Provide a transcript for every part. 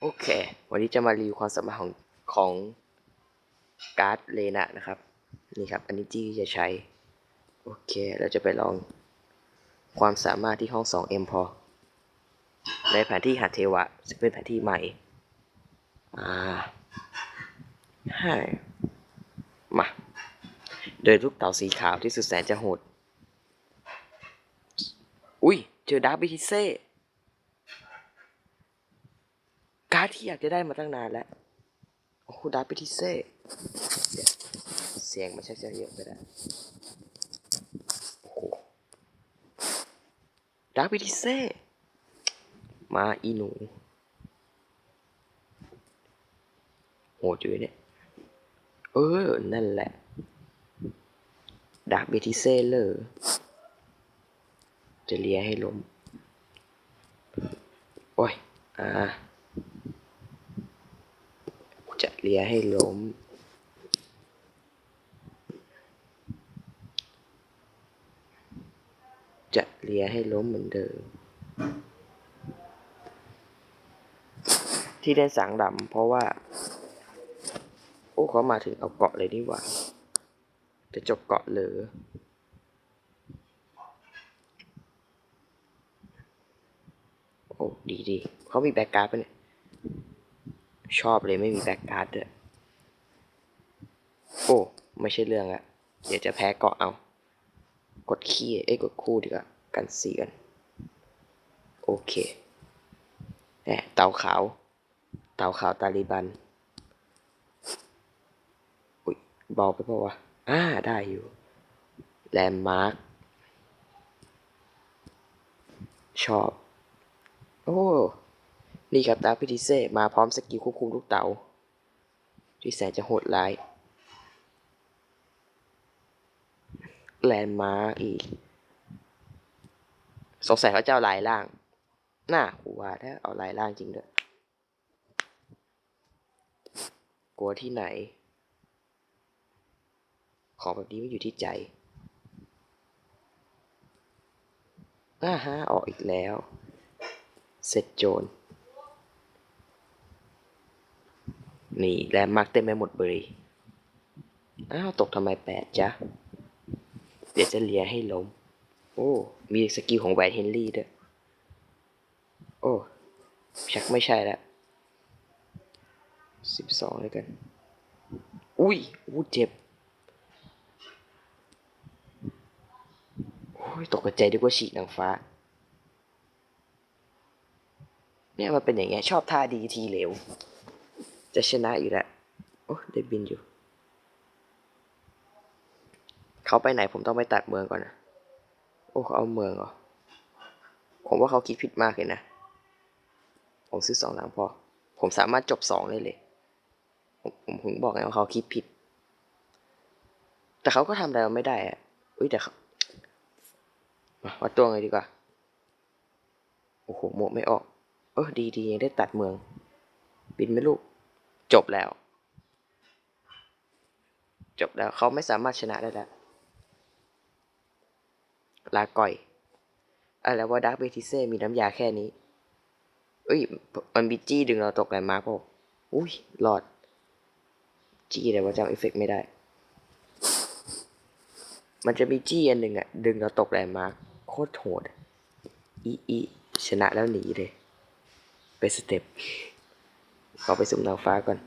โอเค วันนี้จะมารีวิวความสามารถของของการ์ดเลนะนะครับ นี่ครับ อันนี้ที่จะใช้ โอเค เราจะไปลองความสามารถที่ห้อง 2M พอ ในแผนที่หาเทวะซึ่งเป็นแผนที่ใหม่ อ่าให้มา โดยลูกเต่าสีขาวที่สุดแสนจะโหด อุ้ย เจอดาร์บิทิเซ่ กา ร์ดที่อยากจะได้มาตั้งนานแล้ว โอ้โหดาร์บิทิเซ่เสียวเสียงมันชักจะเยอะไปแล้วโอ้โหดาร์บิทิเซ่มาอีหนูโหดอยู่เนี่ย เออ นั่นแหละดาร์บิทิเซ่เลยจะเลียให้ล้ม โอ้ย อ่า จะเลียให้ล้ม จะเลียให้ล้มเหมือนเดิม ที่เล่นสางดำเพราะว่า โอ้เขามาถึงเอาเกาะเลยนี่หว่า จะจบเกาะเหรือโอ้ดีดีเขามีแบกการ์ดปะเนี่ย ชอบเลยไม่มีแบ็กการ์ดด้วยโอ้ ไม่ใช่เรื่องละเดี๋ยวจะแพ้เกาะเอา กดขี้เอ้ยกดคู่ดีกว่ากันเสียนโอเคแหมเต่าขาว เต่าขาวตาลีบัน อุ้ยเบาไปเปล่าวะอ่า ได้อยู่ แลนด์มาร์ค ชอบ โอ้ นี่ครับดาร์พิทิเซ่มาพร้อมสกิลควบคุมลูกเต๋าที่แสนจะโหดร้ายแลนด์มาร์กอีก สงสัยเขาจะเอาลายล่างน่ากูว่าถ้าเอาลายล่างจริงด้วย กลัวที่ไหน ของแบบนี้ไม่อยู่ที่ใจอ่าฮะ ออกอีกแล้ว เสร็จโจร นี่แลนด์มากเต็มไปหมดเลยอ้าวตกทำไมแปดจ๊ะ เดี๋ยวจะเลียให้ล้ม โอ้ มีสกิลของแวนเฮนรี่ด้วย โอ้ ชักไม่ใช่แล้วสิบสองเลยกัน อุ้ยอู้เจ็บ โอ้ย ตกใจดีกว่าฉีกนางฟ้า เนี่ยมันเป็นอย่างเงี้ย ชอบท่าดีทีเหลว จะชนะอยู่แล้วโอ้ได้บินอยู่ เขาไปไหนผมต้องไปตัดเมืองก่อนนะ โอ้เขาเอาเมืองเหรอ ผมว่าเขาคิดผิดมากเลยนะ ผมซื้อสองหลังพอ ผมสามารถจบสองได้เลย ผมผมถึงบอกไงว่าเขาคิดผิด แต่เขาก็ทำอะไรเราไม่ได้อะอุ้ยแต่เขามาวัดตัวไงดีกว่า โอ้โหโมไม่ออก เออดีดียังได้ตัดเมือง บินไหมลูก จบแล้ว จบแล้วเขาไม่สามารถชนะได้แล้ว ลาก่อย อะไรว่าดักเบทิเซ่มีน้ำยาแค่นี้เอ้ย มันมีจี้ดึงเราตกแรงมาร์กเปล่าอุ้ยหลอด จี้แต่ว่าจำเอฟเฟกไม่ได้ มันจะมีจี้อันหนึ่งอะดึงเราตกแรงมาร์กโคตรโหดอีอีชนะแล้วหนีเลยไปสเต็ป ขอไปสุ่มนางฟ้าก่อน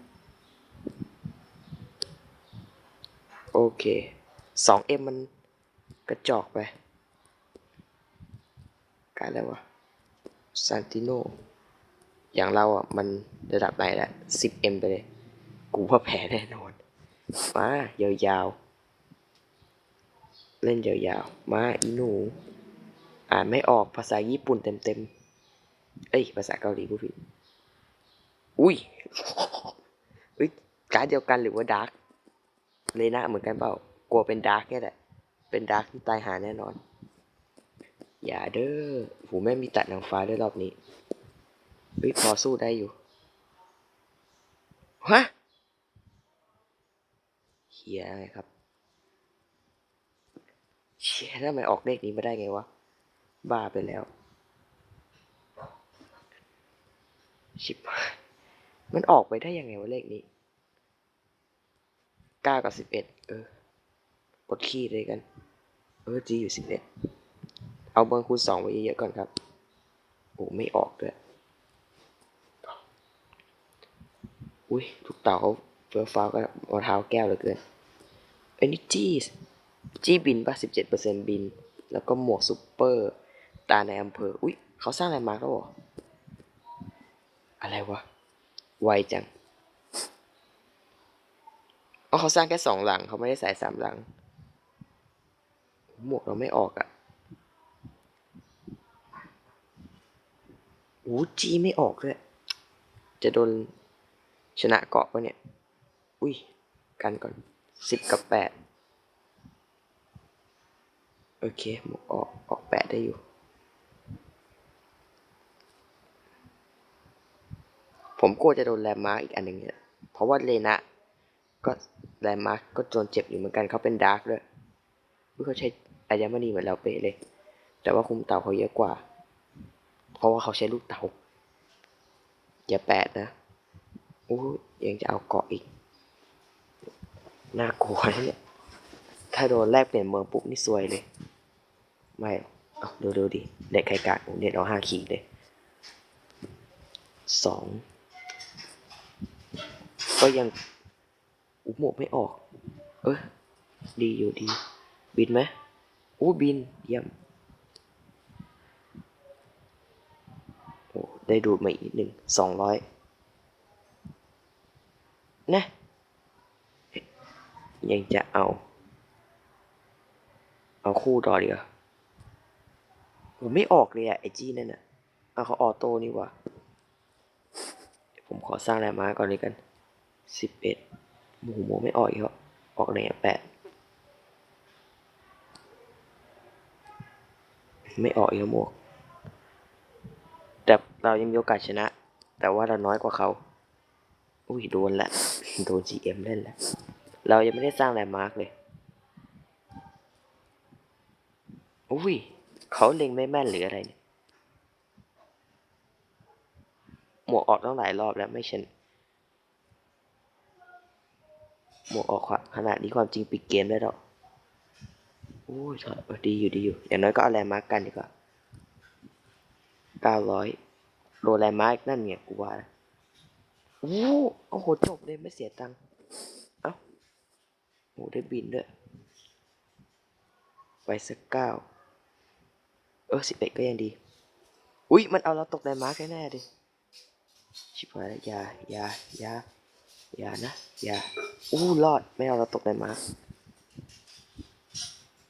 โอเค 2M มันกระจอกไปกลายแล้ววะซานติโน อย่างเราอะ มันระดับไหนละ 10M ไปเลย กูว่าแพ้แน่นอนมายาวๆ เล่นยาวๆ มาอีหนู อ่านไม่ออกภาษาญี่ปุ่นเต็มๆ เอ้ย ภาษาเกาหลีผู้ผิด อุ้ยอุ้ยการเดียวกันหรือว่าดาร์กเลยนะเหมือนกันเปล่ากลัวเป็นดาร์กเนี่ยแหละ เป็นดาร์กที่ตายหาแน่นอน อย่าเด้อหูแม่มีตัดนางฟ้าด้วยรอบนี้เฮ้ยพอสู้ได้อยู่ฮะเฮียไงครับเชี่ยทำไมออกเลขนี้มาได้ไงวะ บ้าไปแล้ว ชิบหาย มันออกไปได้ยังไงวะเลขนี้เก้ากับสิบเอ็ดเออกดคีย์เลยกัน เออจีอยู่สิบเอ็ดเอาเบอร์คูณสองไว้เยอะๆก่อนครับ โอ้ไม่ออกด้วยอุ้ยทุกเต่าเขาเฟื่อฟ้าวก็รองเท้าแก้วเหลือเกินอันนี้จี้จี้บินป่ะสิบเจ็ดเปอร์เซ็นบิน แล้วก็หมวกซูเปอร์ ตาในอำเภอ อุ้ยเขาสร้างอะไรมาแล้วเหรอ อะไรวะ ไวจังอ๋อเขาสร้างแค่สองหลังเขาไม่ได้ใส่สามหลัง หมวกเราไม่ออกอะ่ะโอ้จีไม่ออกเลยจะโดนชนะเกาะปะเนี่ย อุ้ย กันก่อนสิบกับแปดโอเคหมวกออกออกแปดได้อยู่ ผมกลัวจะโดนแรมมาร์กอีกอันหนึ่งเนี่ย เพราะว่าเลนะ ก็แรมมาร์กก็โดนเจ็บอยู่เหมือนกันเขาเป็นดาร์กด้วยเขาใช้อายามณีเหมือนเราเป๊ะเลย แต่ว่าคุมเต่าเขาเยอะกว่า เพราะว่าเขาใช้ลูกเต่าอย่าแปดนะอู้ยังจะเอาเกาะอีก น่ากลัวนะเนี่ย ถ้าโดนแลกเปลี่ยนเมืองปุ๊บนี่ซวยเลย ไม่เอาดูดูดิ เด็กไข่กาดเด็กเอาห้าขีดเลยสอง ก็ยังอุหมวกไม่ออก เออดีอยู่ดี บินไหมอู้บินเยี่ยมโอ้ได้ดูดมาอีกหนึ่งสองร้อยนะยังจะเอา เอาคู่ต่อดีกว่าผมไม่ออกเลยอะไอจีนั่นอะเอาเขาออโต้นี่ว่าผมขอสร้างแรมมาก่อนเลยกัน สิบเอ็ดหมูหมูไม่ออกอีกแล้วออกไหนแปดไม่ออกอีกหมวก แต่เรายังมีโอกาสชนะ แต่ว่าเราน้อยกว่าเขา อุ้ยโดนละ โดน GM เล่นล้วเรายังไม่ได้สร้างแลนด์มาร์กเลย อุ้ย เขาเล็งไม่แม่นหรืออะไรเนี่ย หมวกออกตั้งหลายรอบแล้วไม่ช่น หมวกออกขนาดนี้ความจริงปิดเกมได้หรอโอ้ยเออดีอยู่ดีอยู่ อย่างน้อยก็เอาแลนมาร์กกันดีกว่าเก้าร้อยโดนแลมาร์กนั่นเนี่ยกูว่าโอ้โอ้โหจบเลยไม่เสียตังค์ เอ้าโอ้ได้บินด้วย ไปสักเก้า เออสิบเอ็ดก็ยังดี อุ้ยมันเอาเราตกแลมาร์กแน่ๆดิ ชิบหายแล้วอย่ายา ยา อย่านะ อย่า อู้รอด ไม่เอาเราตกได้มา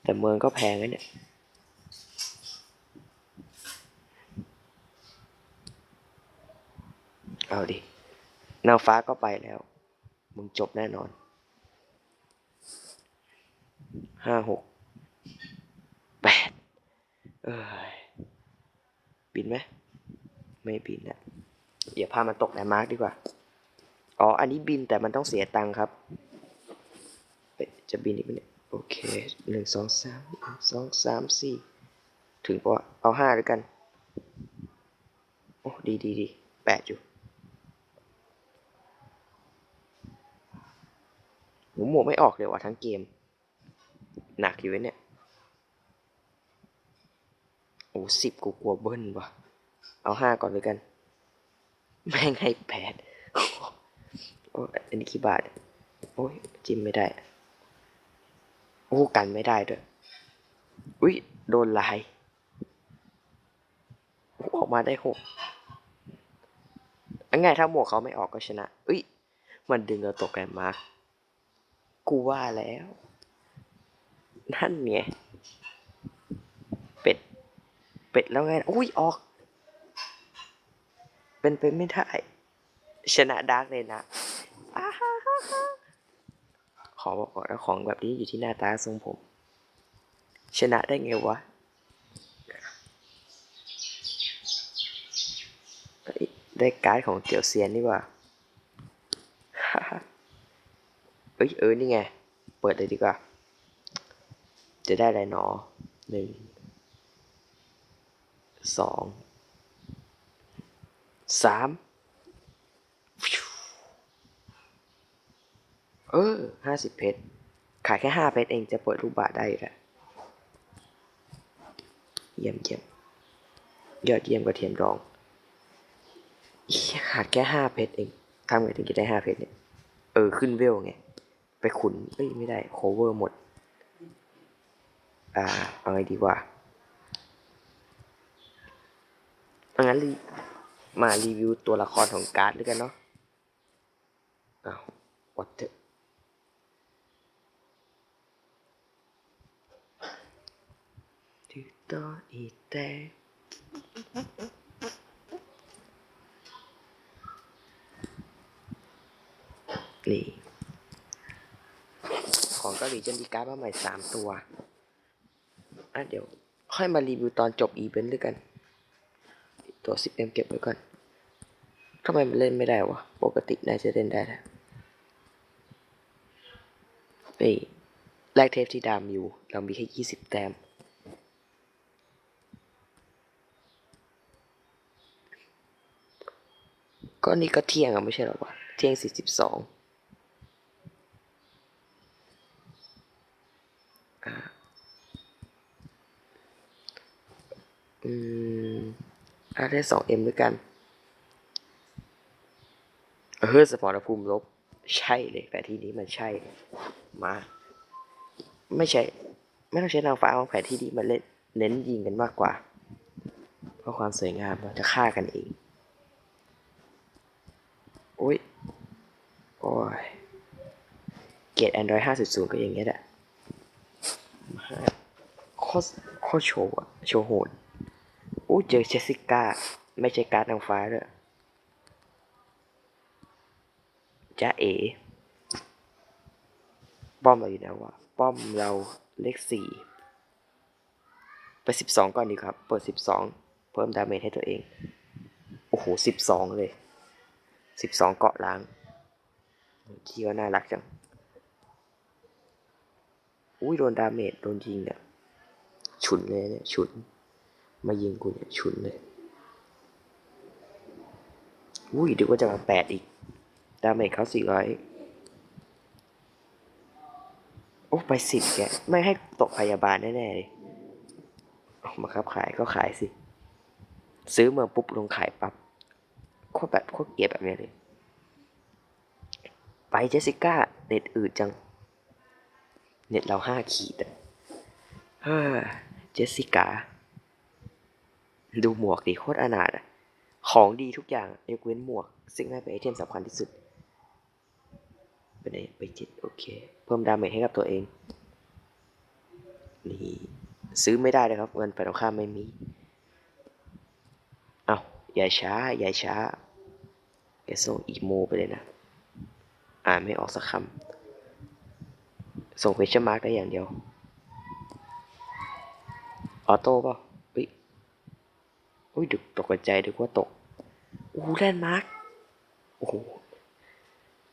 แต่เมืองก็แพงนะเนี่ย เอาดิ นางฟ้าก็ไปแล้ว มึงจบแน่นอน ห้าหก แปด เอ้ย บินไหม ไม่บินอะเดี๋ยวพามันตกแลนด์มาร์กดีกว่า อ๋อ อันนี้บินแต่มันต้องเสียตังค์ครับจะบินอีกไหมเนี่ย โอเคหนึ่งสองสามสองสามสี่ถึงปะเอาห้าด้วยกัน โอ้ดีดีดีแปดอยู่หมูหมวกไม่ออกเลยว่ะทั้งเกม หนักอยู่เนี่ย โอ้สิบกูกลัวเบิ้ลว่ะ เอาห้าก่อนเลยกัน แม่งให้แปด อ้อันนี้กี่บาท โอ้ยจิ้มไม่ได้ โอ้กันไม่ได้ด้วยอุ้ยโดนลายออกมาได้หกอันไงถ้าหมวกเขาไม่ออกก็ชนะอุ้ยมันดึงเราตกแกนมาร์กกูว่าแล้ว นั่นไงเป็ด เป็ดแล้วไง อุ้ยออก เป็นไปไม่ได้ ชนะดาร์กเลยนะ ขอบอกก่อนะของแบบนี้อยู่ที่หน้าตาทรงผม ชนะได้ไงวะได้การ์ดของเตียวเซียนนี่ว่าเอ้ยเออนี่ไง เปิดเลยดีกว่า จะได้อะไรหนอหนึ่งสองสาม เออห้าสิบเพชร ขายแค่ห้าเพชรเองจะเปิดรูปบาทได้แล้วเยี่ยมเยี่ยมยอดเยี่ยมกระเทียมดองขาดแค่ห้าเพชรเองทำไงถึงจะได้ห้าเพชรเนี่ย เออ ขึ้นเวลไง ไปขุนเอ้ยไม่ได้โคเวอร์หมด อ่า เอาไงดีวะเอางั้นรีมารีวิวตัวละครของการ์ดด้วยกันเนาะอ้าววัดเถอะ ถึงต่ออีแต่นี่ ของเกาหลีจะมีการ์ดมาใหม่สามตัว อะเดี๋ยว ค่อยมารีวิวตอนจบอีเวนต์ด้วยกัน ตัว 10M เก็บไว้ก่อนทำไมมันเล่นไม่ได้วะ ปกติน่าจะเล่นได้แหละเฮ้ยแลกเทปที่ดามอยู่ เรามีแค่ 20 แต้ม ก็นี่ก็เที่ยงอะไม่ใช่หรอวะเที่ยง42อืมอะได้สองเอ็มด้วยกันเออสมรภูมิลบ ใช่เลย แผนที่นี้มันใช่ มา ไม่ใช่ ไม่ต้องใช้นางฟ้าของแผนที่นี้มันเล่นเน้นยิงกันมากกว่า เพราะความสวยงามเราจะฆ่ากันเอง โอ้ย โอ้ย เกรติ Android 5.0 ก็อย่างเงี้ยแหละมาโคตรโคตรโชว์อะโชว์โหดอู้เจอเจสสิก้า ไม่ใช่การ์ดนางฟ้าด้วยจ้าเอ ป้อมเราอยู่ไหนวะป้อมเราเลขสี่ไปสิบสองก่อนดีครับ เปิดสิบสองเพิ่มดาเมจให้ตัวเอง โอ้โหสิบสองเลยสิบสองเกาะล้างที่ก็น่ารักจัง อุ้ยโดนดาเมจโดนยิงเนี่ยฉุนเลยเนี่ยฉุน มายิงกูเนี่ยฉุนเลย อุ้ยดี๋ยวก็จะมาแปดอีก ดาเมจเขาสี่ร้อยโอ้ไปสิบแกไม่ให้ตกพยาบาลแน่ๆเลยมาครับขายก็ขายสิ ซื้อเมื่อปุ๊บลงขายปับ๊บโคตรแบบโคตรเกลียดแบบนี้เลย ไปเจสสิก้าเน็ตอืดจัง เน็ตเราห้าขีดเจสสิกา ดูหมวกดิโคตรอนาถของดีทุกอย่างยกเว้นหมวก ซึ่งน่าเป็นไอเทมสำคัญที่สุดไปไหนไปจิตโอเค เพิ่มดาเมจให้กับตัวเอง นี่ ซื้อไม่ได้เลยครับ เงินไปตรงข้ามไม่มี เอาอย่าช้า อย่าช้าแกส่งอีโมไปเลยนะ อ่านไม่ออกสักคำ ส่งเพชรมาร์กได้อย่างเดียว ออโต้เปล่าเฮ้ยอุ้ยดึกตกใจดึกว่าตกโอ้แลนด์มาร์กโอ้โห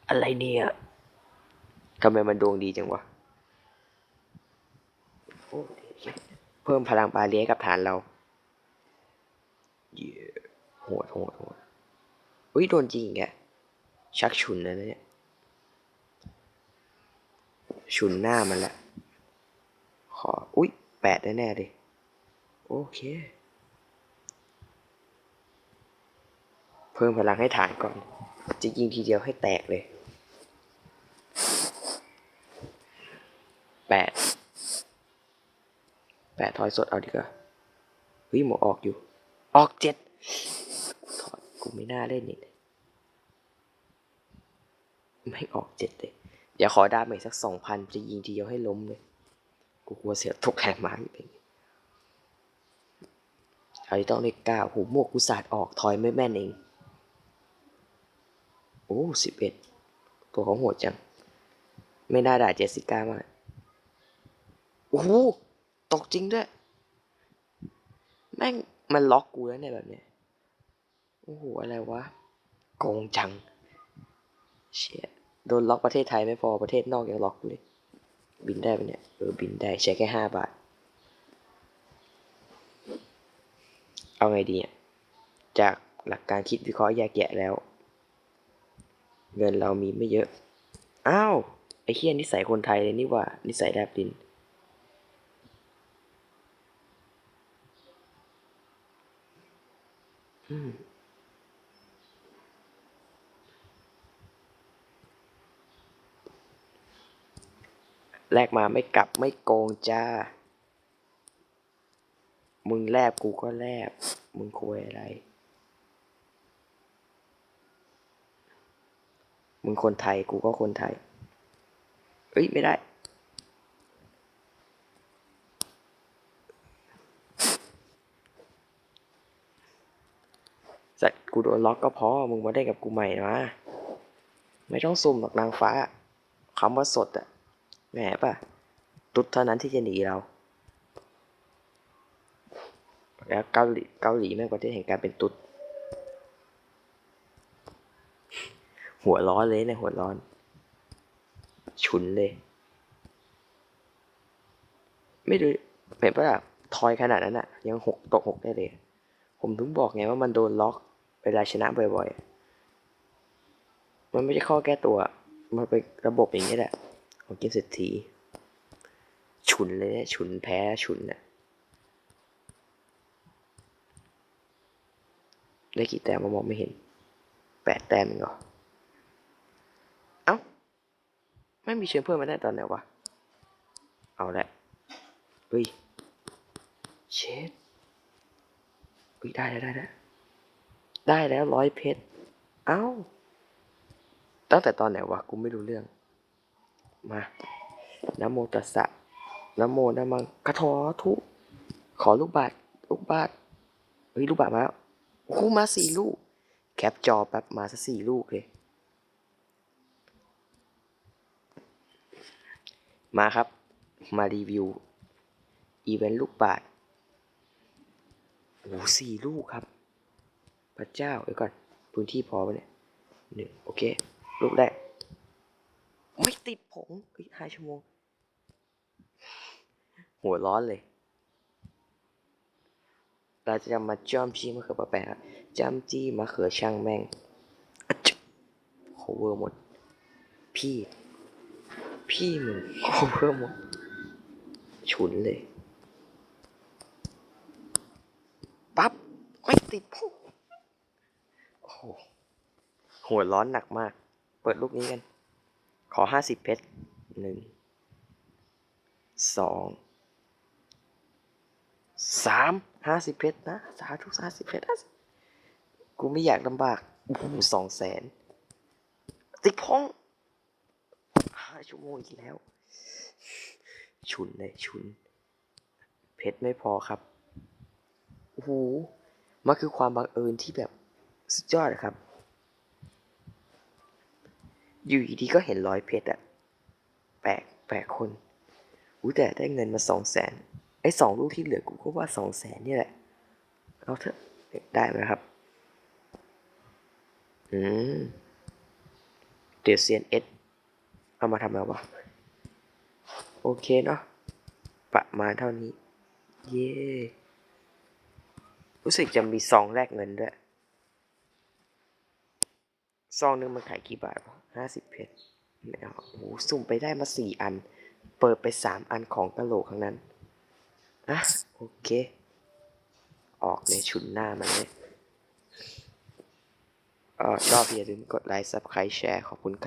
อะไรเนี่ยทำไมมันดวงดีจังวะ เพิ่มพลังบาเลียกับฐานเราเย้โหดโหดโหดอุ้ยโดนจริงแกชักฉุนนะเนี่ย ฉุนหน้ามันละ ขอ อุ้ยแปดแน่ๆเลยโอเค เพิ่มพลังให้ฐานก่อน จะยิงทีเดียวให้แตกเลยแปดแปดทอยสดเอาดีกว่าเฮ้ยหมอออกอยู่ ออกเจ็ดถอดกูไม่น่าเล่นนี่ไม่ออกเจ็ดเลย อย่าขอดาเมจสักสองพันจะยิงทีเดียวให้ล้มเลย กูกลัวเสียตกแรงมาอีกเป็นอันนี้ต้องเลขเก้าหูหมวกกูสาดออกทอยไม่แม่นเอง โอ้สิบเอ็ดตัวเขาโหดจัง ไม่น่าด่าเจสสิก้ามากโอ้โหตกจริงด้วย แม่งมันล็อกกูแล้วเนี่ยแบบเนี้ย โอ้โห อะไรวะ โกงจัง เชี่ย โดนล็อกประเทศไทยไม่พอประเทศนอกยังล็อกเลยบินได้ปะเนี่ยเออบินได้ใช้แค่ห้าบาท เอาไงดีอะจากหลักการคิดวิเคราะห์แยกแยะแล้ว เงินเรามีไม่เยอะ อ้าว ไอ้เฮียนิสัยคนไทยเลยนี่ว่า นิสัยแลบดิน อืม แลกมาไม่กลับไม่โกงจ้า มึงแลบกูก็แลบ มึงคุยอะไร มึงคนไทยกูก็คนไทย เอ้ย ไม่ได้ สัตว์กูโดนล็อกก็พอ มึงมาได้กับกูใหม่มาไม่ต้องซุ่มหรอกนางฟ้าคำว่าสดอะ แหมป่ะ ตุ๊ดเท่านั้นที่จะหนีเรา แล้วเกาหลีเกาหลีแม่งประเทศแห่งการเป็นตุ๊ด หัวร้อนเลยเนี่ยหัวร้อน ฉุนเลย ไม่ดูเห็นปะล่ะทอยขนาดนั้นอะยังหกตกหกได้เลย ผมถึงบอกไงว่ามันโดนล็อกเวลาชนะบ่อยๆ มันไม่ใช่ข้อแก้ตัว มันเป็นระบบอย่างนี้แหละ ของเกมเศรษฐีฉุนเลยนี่ยฉุนแพ้ฉุนน่ะได้กี่แต้มมามองไม่เห็นแปดแต้มเองเหรอ เอ้า ไม่มีเชิญเพื่อนมาได้ตอนไหนวะ เอาละเฮ้ย เช็ดเฮ้ย ได้แล้วได้แล้วได้แล้วร้อยเพชร เอ้า ตั้งแต่ตอนไหนวะ กูไม่รู้เรื่อง มานะโมตัสสะนะโมนะมังกะทอทุขอลูกบาทลูกบาทเฮ้ยลูกบาทมาแล้วโอ้โหมาสี่ลูก แคปจอแป๊บมาสักสี่ลูกเลย มาครับ มารีวิว อีเวนต์ลูกบาทโอ้โหสี่ลูกครับ พระเจ้าเดี๋ยวก่อน พื้นที่พอปะเนี่ยหนึ่งโอเค ลูกแรก ไม่ติดผงเฮ้ยห้าชั่วโมง หัวร้อนเลย เราจะมาจ้อมจี้มะเขือปะแปะครับจ้ำจี้มะเขือช่างแม่งอะจ๊ะโคเวอร์หมด พี่ พี่มึงโคเวอร์หมด ฉุนเลย ปั๊บ ไม่ติดผงโอ้โห หัวร้อนหนักมาก เปิดลูกนี้กัน ขอห้าสิบเพชรหนึ่งสองสามห้าสิบเพชรนะสาธุห้าสิบเพชรนะกูไม่อยากลำบากโอ้โหสองแสนติดพงห้าชั่วโมงอีกแล้วฉุนเลยฉุน เพชรไม่พอครับโอ้โหมันคือความบังเอิญที่แบบสุดยอดครับ อยู่ดีก็เห็นร้อยเพชรอะแปลกแปลกคนอู้แต่ได้เงินมาสองแสนไอ้สองลูกที่เหลือกูก็ว่าสองแสนนี่แหละ เอาเถอะได้ไหมครับ อืม เดี๋ยวเซียนเอสเอามาทำอะไรวะ โอเคเนาะ ประมาณเท่านี้ เย้ รู้สึกจะมีซองแลกเงินด้วย ซองหนึงมันขายกี่บาทวะห้าสิบเพชรนะครับโอ้โหสุ่มไปได้มาสี่อัน เปิดไปสามอันของกะโหลกทั้งนั้นอะโอเค ออกในชุดหน้ามันเลยเออชอบอย่าลืมกดไลค์ซับสไครต์แชร์ขอบคุณครับ